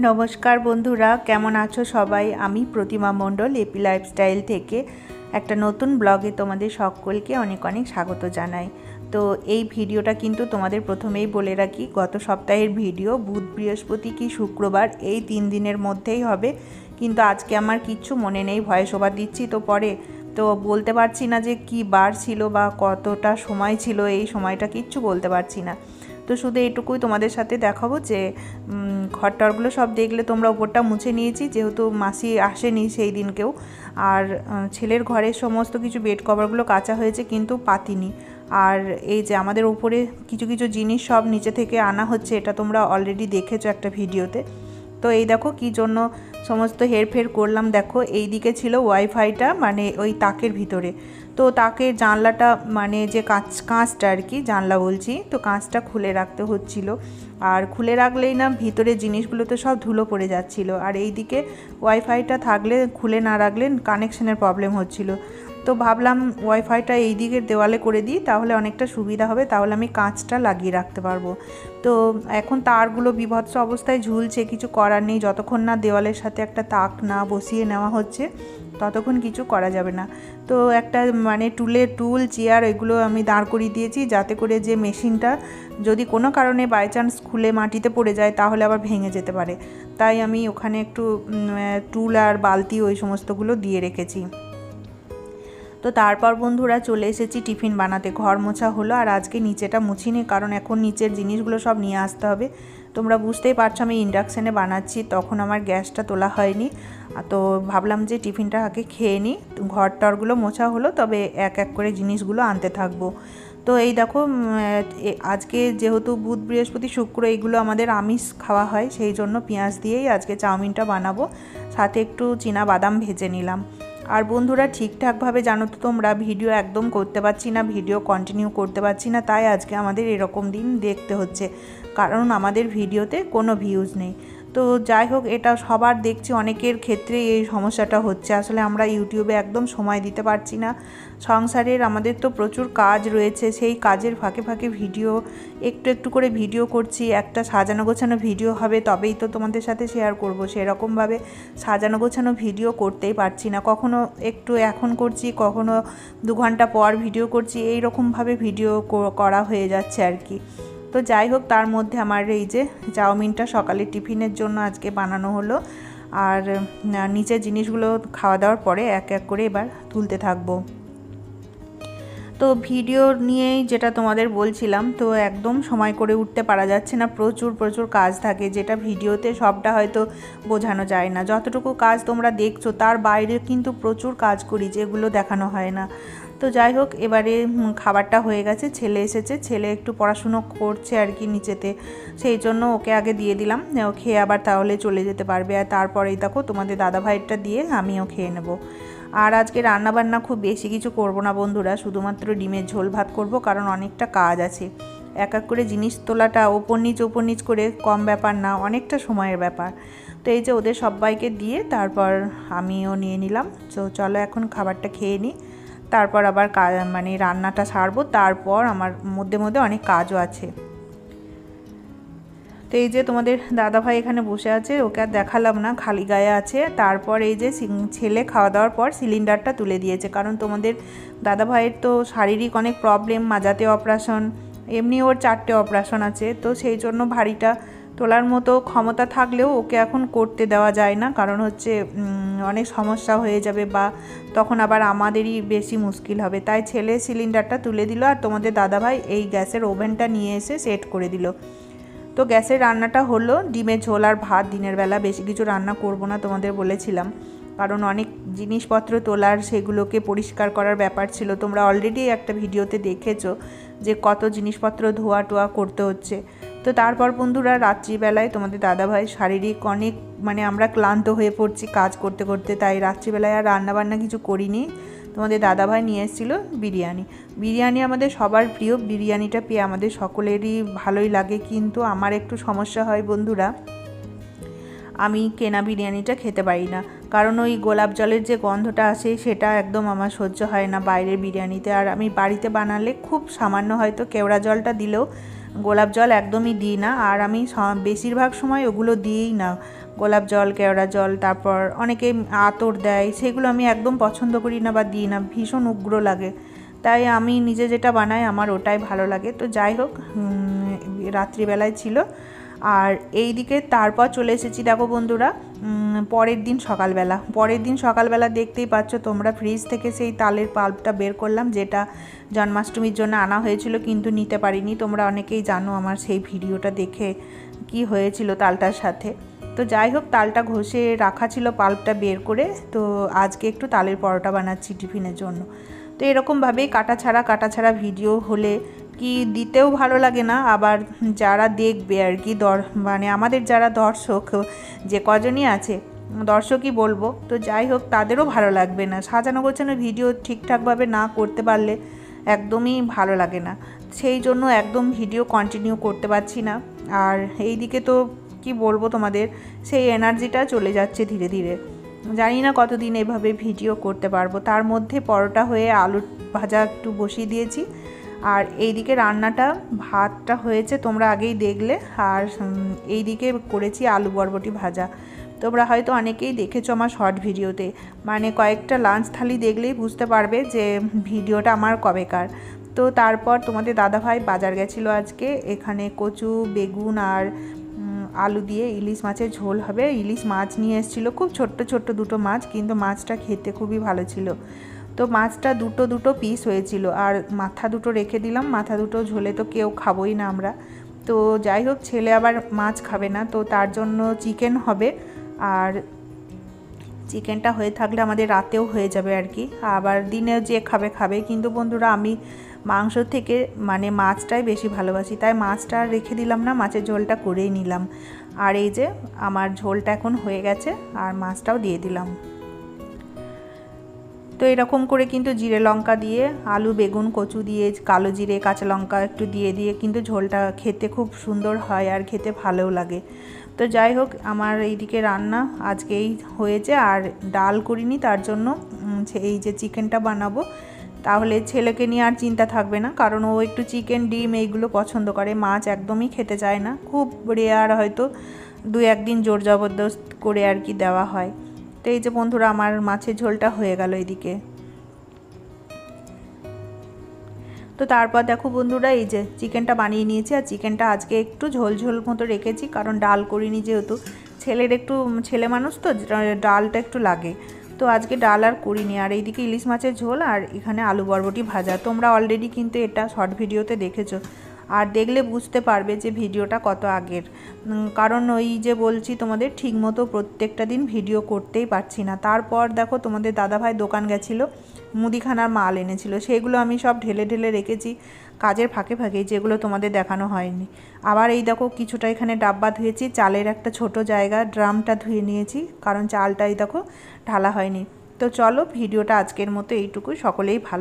নমস্কার বন্ধুরা, কেমন আছো সবাই? আমি প্রতিমা মণ্ডল, এপি লাইফস্টাইল থেকে একটা নতুন ব্লগে তোমাদের সকলকে অনেক অনেক স্বাগত জানাই। তো এই ভিডিওটা কিন্তু তোমাদের প্রথমেই বলে রাখি, গত সপ্তাহের ভিডিও, বুধ, বৃহস্পতি কি শুক্রবার, এই তিন দিনের মধ্যেই হবে। কিন্তু আজকে আমার কিচ্ছু মনে নেই, ভয়েস ওভার দিচ্ছি তো পরে। তো বলতে পারছি না যে কি বার ছিল বা কতটা সময় ছিল, এই সময়টা কিচ্ছু বলতে পারছি না। তো শুধু এটুকুই তোমাদের সাথে দেখাবো যে ঘরটরগুলো সব দেখলে তোমরা ওপরটা মুছে নিয়েছি, যেহেতু মাসি আসেনি সেই দিনকেও। আর ছেলের ঘরের সমস্ত কিছু বেড কভারগুলো কাঁচা হয়েছে, কিন্তু পাতিনি। আর এই যে আমাদের উপরে কিছু কিছু জিনিস সব নিচে থেকে আনা হচ্ছে, এটা তোমরা অলরেডি দেখেছ একটা ভিডিওতে। তো এই দেখো কি জন্য সমস্ত হেরফের করলাম। দেখো এই দিকে ছিল ওয়াইফাইটা মানে ওই তাকের ভিতরে। তো তাকে জানলাটা মানে যে কাঁচ, কাঁচটা আর কি, জানলা বলছি, তো কাঁচটা খুলে রাখতে হচ্ছিল। আর খুলে রাখলেই না ভিতরে জিনিসগুলো তো সব ধুলো পড়ে যাচ্ছিল। আর এই দিকে ওয়াইফাইটা থাকলে, খুলে না রাখলে কানেকশনের প্রবলেম হচ্ছিল। তো ভাবলাম ওয়াইফাইটা এই দিকের দেওয়ালে করে দিই, তাহলে অনেকটা সুবিধা হবে, তাহলে আমি কাঁচটা লাগিয়ে রাখতে পারব। তো এখন তারগুলো বিভৎস অবস্থায় ঝুলছে, কিছু করার নেই, যতক্ষণ না দেওয়ালের সাথে একটা তাক না বসিয়ে নেওয়া হচ্ছে, ততক্ষণ কিছু করা যাবে না। তো একটা মানে টুলের টুল, চেয়ার এগুলো আমি দাঁড় করিয়ে দিয়েছি, যাতে করে যে মেশিনটা যদি কোনো কারণে বাই চান্স খুলে মাটিতে পড়ে যায়, তাহলে আবার ভেঙে যেতে পারে। তাই আমি ওখানে একটু টুল আর বালতি ওই সমস্তগুলো দিয়ে রেখেছি। তো তারপর বন্ধুরা চলে এসেছি টিফিন বানাতে। ঘর মোছা হলো আর আজকে নিচেটা মুছিনি কারণ এখন নিচের জিনিসগুলো সব নিয়ে আসতে হবে। তোমরা বুঝতেই পারছ আমি ইন্ডাকশানে বানাচ্ছি, তখন আমার গ্যাসটা তোলা হয়নি। তো ভাবলাম যে টিফিনটা আগে খেয়ে নিই ঘর টরগুলো মোছা হলো, তবে এক এক করে জিনিসগুলো আনতে থাকব। তো এই দেখো আজকে যেহেতু বুধ, বৃহস্পতি, শুক্র, এইগুলো আমাদের আমিষ খাওয়া হয়, সেই জন্য পেঁয়াজ দিয়েই আজকে চাউমিনটা বানাবো। সাথে একটু চীনা বাদাম ভেজে নিলাম। আর বন্ধুরা, ঠিকঠাকভাবে জানো তো তোমরা, ভিডিও একদম করতে পারছি না, ভিডিও কন্টিনিউ করতে পারছি না, তাই আজকে আমাদের এরকম দিন দেখতে হচ্ছে। কারণ আমাদের ভিডিওতে কোনো ভিউজ নেই। তো যাই হোক, এটা সবার দেখছি, অনেকের ক্ষেত্রে এই সমস্যাটা হচ্ছে। আসলে আমরা ইউটিউবে একদম সময় দিতে পারছি না। সংসারের আমাদের তো প্রচুর কাজ রয়েছে, সেই কাজের ফাঁকে ফাঁকে ভিডিও, একটু একটু করে ভিডিও করছি, একটা সাজানো গোছানো ভিডিও হবে, তবেই তো তোমাদের সাথে শেয়ার করব। সেরকমভাবে সাজানো গোছানো ভিডিও করতেই পারছি না। কখনো একটু এখন করছি, কখনো দু ঘণ্টা পর ভিডিও করছি এই রকমভাবে ভিডিও করা হয়ে যাচ্ছে আর কি। তো যাই হোক, তার মধ্যে আমার এই যে চাউমিনটা সকালে টিফিনের জন্য আজকে বানানো হলো। আর নিচের জিনিসগুলো খাওয়া দাওয়ার পরে এক এক করে এবার তুলতে থাকব। তো ভিডিও নিয়েই যেটা তোমাদের বলছিলাম, তো একদম সময় করে উঠতে পারা যাচ্ছে না। প্রচুর প্রচুর কাজ থাকে, যেটা ভিডিওতে সবটা হয়তো বোঝানো যায় না। যতটুকু কাজ তোমরা দেখছ, তার বাইরে কিন্তু প্রচুর কাজ করি, যেগুলো দেখানো হয় না। তো যাই হোক, এবারে খাবারটা হয়ে গেছে, ছেলে এসেছে, ছেলে একটু পড়াশুনো করছে আর কি নিচেতে। সেই জন্য ওকে আগে দিয়ে দিলাম, ও খেয়ে আবার তাহলে চলে যেতে পারবে। আর তারপরেই দেখো, তোমাদের দাদা ভাইয়েরটা দিয়ে আমিও খেয়ে নেব। আর আজকে রান্নাবান্না খুব বেশি কিছু করব না বন্ধুরা, শুধুমাত্র ডিমের ঝোল ভাত করব, কারণ অনেকটা কাজ আছে। এক এক করে জিনিস তোলাটা ওপর নিচ ওপর নিচ করে কম ব্যাপার না, অনেকটা সময়ের ব্যাপার। তো এই যে ওদের সবাইকে দিয়ে তারপর আমিও নিয়ে নিলাম। তো চলো এখন খাবারটা খেয়ে নিই। তারপর আবার মানে রান্নাটা সারবো, তারপর আমার মধ্যে মধ্যে অনেক কাজও আছে। তো এই যে তোমাদের দাদাভাই এখানে বসে আছে, ওকে আর দেখালাম না, খালি গায়ে আছে। তারপর এই যে ছেলে খাওয়া দাওয়ার পর সিলিন্ডারটা তুলে দিয়েছে, কারণ তোমাদের দাদাভাইয়ের তো শারীরিক অনেক প্রবলেম, মাজাতে অপারেশন, এমনি ওর চারটে অপারেশন আছে, তো সেই জন্য ভারীটা তোলার মতো ক্ষমতা থাকলেও ওকে এখন করতে দেওয়া যায় না। কারণ হচ্ছে অনেক সমস্যা হয়ে যাবে বা তখন আবার আমাদেরই বেশি মুশকিল হবে। তাই ছেলে সিলিন্ডারটা তুলে দিল আর তোমাদের দাদাভাই এই গ্যাসের ওভেনটা নিয়ে এসে সেট করে দিল। তো গ্যাসের রান্নাটা হলো, ডিমের ঝোল আর ভাত। দিনের বেলা বেশি কিছু রান্না করব না তোমাদের বলেছিলাম। কারণ অনেক জিনিসপত্র তোলার সেগুলোকে পরিষ্কার করার ব্যাপার ছিল। তোমরা অলরেডি একটা ভিডিওতে দেখেছ যে কত জিনিসপত্র ধোয়া টোয়া করতে হচ্ছে। তো তারপর বন্ধুরা রাত্রিবেলায় তোমাদের দাদাভাই শারীরিক অনেক মানে আমরা ক্লান্ত হয়ে পড়ছি কাজ করতে করতে, তাই রাত্রিবেলায় আর রান্নাবান্না কিছু করিনি। তোমাদের দাদাভাই নিয়ে এসেছিল বিরিয়ানি। বিরিয়ানি আমাদের সবার প্রিয়, বিরিয়ানিটা পেয়ে আমাদের সকলেরই ভালোই লাগে, কিন্তু আমার একটু সমস্যা হয় বন্ধুরা। আমি কেনা বিরিয়ানিটা খেতে পারি না, কারণ ওই গোলাপ জলের যে গন্ধটা আসে সেটা একদম আমার সহ্য হয় না বাইরের বিরিয়ানিতে। আর আমি বাড়িতে বানালে খুব সামান্য হয়তো কেওড়া জলটা দিলেও গোলাপ জল একদমই দিই না। আর আমি বেশিরভাগ সময় ওগুলো দিই না। গোলাপ জল, কেওড়া জল, তারপর অনেকে আতর দেয়, সেগুলো আমি একদম পছন্দ করি না বা দিই না, ভীষণ উগ্র লাগে। তাই আমি নিজে যেটা বানাই, আমার ওটাই ভালো লাগে। তো যাই হোক রাত্রিবেলায় ছিল। আর এই দিকে তারপর চলে এসেছি, দেখো বন্ধুরা পরের দিন সকালবেলা। পরের দিন সকালবেলা দেখতেই পাচ্ছ তোমরা ফ্রিজ থেকে সেই তালের পাল্পটা বের করলাম, যেটা জন্মাষ্টমীর জন্য আনা হয়েছিল কিন্তু নিতে পারিনি। তোমরা অনেকেই জানো আমার সেই ভিডিওটা দেখে কি হয়েছিল তালটার সাথে। তো যাই হোক, তালটা ঘষে রাখা ছিল পাল্পটা বের করে, তো আজকে একটু তালের পরোটা বানাচ্ছি টিফিনের জন্য। তো এরকমভাবেই কাটা ছাড়া কাটা ছাড়া ভিডিও হলে কি দিতেও ভালো লাগে না? আবার যারা দেখবে আর কি দর মানে আমাদের যারা দর্শক, যে কজনই আছে, দর্শকই বলব, তো যাই হোক তাদেরও ভালো লাগবে না। সাজানো গোছানো ভিডিও ঠিকঠাকভাবে না করতে পারলে একদমই ভালো লাগে না। সেই জন্য একদম ভিডিও কন্টিনিউ করতে পারছি না। আর এই দিকে তো কি বলব তোমাদের, সেই এনার্জিটা চলে যাচ্ছে ধীরে ধীরে। জানি না কতদিন এভাবে ভিডিও করতে পারব। তার মধ্যে পরোটা হয়ে আলু ভাজা একটু বসিয়ে দিয়েছি। আর এইদিকে রান্নাটা, ভাতটা হয়েছে, তোমরা আগেই দেখলে। আর এইদিকে করেছি আলু বরবটি ভাজা। তোমরা হয়তো অনেকেই দেখেছ আমার শর্ট ভিডিওতে। মানে কয়েকটা লাঞ্চ থালি দেখলেই বুঝতে পারবে যে ভিডিওটা আমার কবেকার। তো তারপর তোমাদের দাদাভাই বাজার গেছিল আজকে। এখানে কচু, বেগুন আর আলু দিয়ে ইলিশ মাছের ঝোল হবে। ইলিশ মাছ নিয়ে এসেছিল খুব ছোট্ট ছোট্ট দুটো মাছ, কিন্তু মাছটা খেতে খুবই ভালো ছিল। তো মাছটা দুটো দুটো পিস হয়েছিল। আর মাথা দুটো রেখে দিলাম। মাথা দুটো ঝোলে তো কেউ খাবোই না আমরা। তো যাই হোক, ছেলে আবার মাছ খাবে না। তো তার জন্য চিকেন হবে। আর চিকেনটা হয়ে থাকলে আমাদের রাতেও হয়ে যাবে আর কি। আবার দিনে যে খাবে খাবে। কিন্তু বন্ধুরা, আমি মাংস থেকে মানে মাছটাই বেশি ভালোবাসি। তাই মাছটা রেখে দিলাম না, মাছের ঝোলটা করেই নিলাম। আর এই যে আমার ঝোলটা এখন হয়ে গেছে আর মাছটাও দিয়ে দিলাম। তো এরকম করে কিন্তু জিরে লঙ্কা দিয়ে, আলু, বেগুন, কচু দিয়ে, কালো জিরে, কাঁচা লঙ্কা একটু দিয়ে দিয়ে কিন্তু ঝোলটা খেতে খুব সুন্দর হয় আর খেতে ভালোও লাগে। তো যাই হোক, আমার এইদিকে রান্না আজকেই হয়েছে, আর ডাল করিনি, তার জন্য এই যে চিকেনটা বানাবো। তাহলে ছেলেকে নিয়ে আর চিন্তা থাকবে না, কারণ ও একটু চিকেন, ডিম এইগুলো পছন্দ করে, মাছ একদমই খেতে চায় না। খুব রেয়ার হয়তো দু একদিন জোর জবরদস্ত করে আর কি দেওয়া হয়। তো এই যে বন্ধুরা, আমার মাছের ঝোলটা হয়ে গেল এদিকে। তো তারপর দেখো বন্ধুরা, এই যে চিকেনটা বানিয়ে নিয়েছি আর চিকেনটা আজকে একটু ঝোল ঝোল মতো রেখেছি, কারণ ডাল করিনি যেহেতু। ছেলের একটু, ছেলে মানুষ তো ডালটা একটু লাগে। তো আজকে ডাল আর করিনি। আর এইদিকে ইলিশ মাছের ঝোল আর এখানে আলু বরবটি ভাজা। তোমরা অলরেডি কিন্তু এটা শর্ট ভিডিওতে দেখেছ। আর দেখলে বুঝতে পারবে যে ভিডিওটা কত আগের। কারণ ওই যে বলছি তোমাদের, ঠিকমতো প্রত্যেকটা দিন ভিডিও করতেই পারছি না। তারপর দেখো তোমাদের দাদাভাই দোকান গেছিল। মুদিখানার মাল এনেছিল, সেগুলো আমি সব ঢেলে ঢেলে রেখেছি কাজের ফাঁকে ফাঁকে, যেগুলো তোমাদের দেখানো হয়নি। আবার এই দেখো কিছুটা এখানে ডাব্বা ধুয়েছি, চালের একটা ছোট জায়গা, ড্রামটা ধুয়ে নিয়েছি, কারণ চালটা এই দেখো ঢালা হয়নি। তো চলো ভিডিওটা আজকের মতো এইটুকু সকলেই ভালো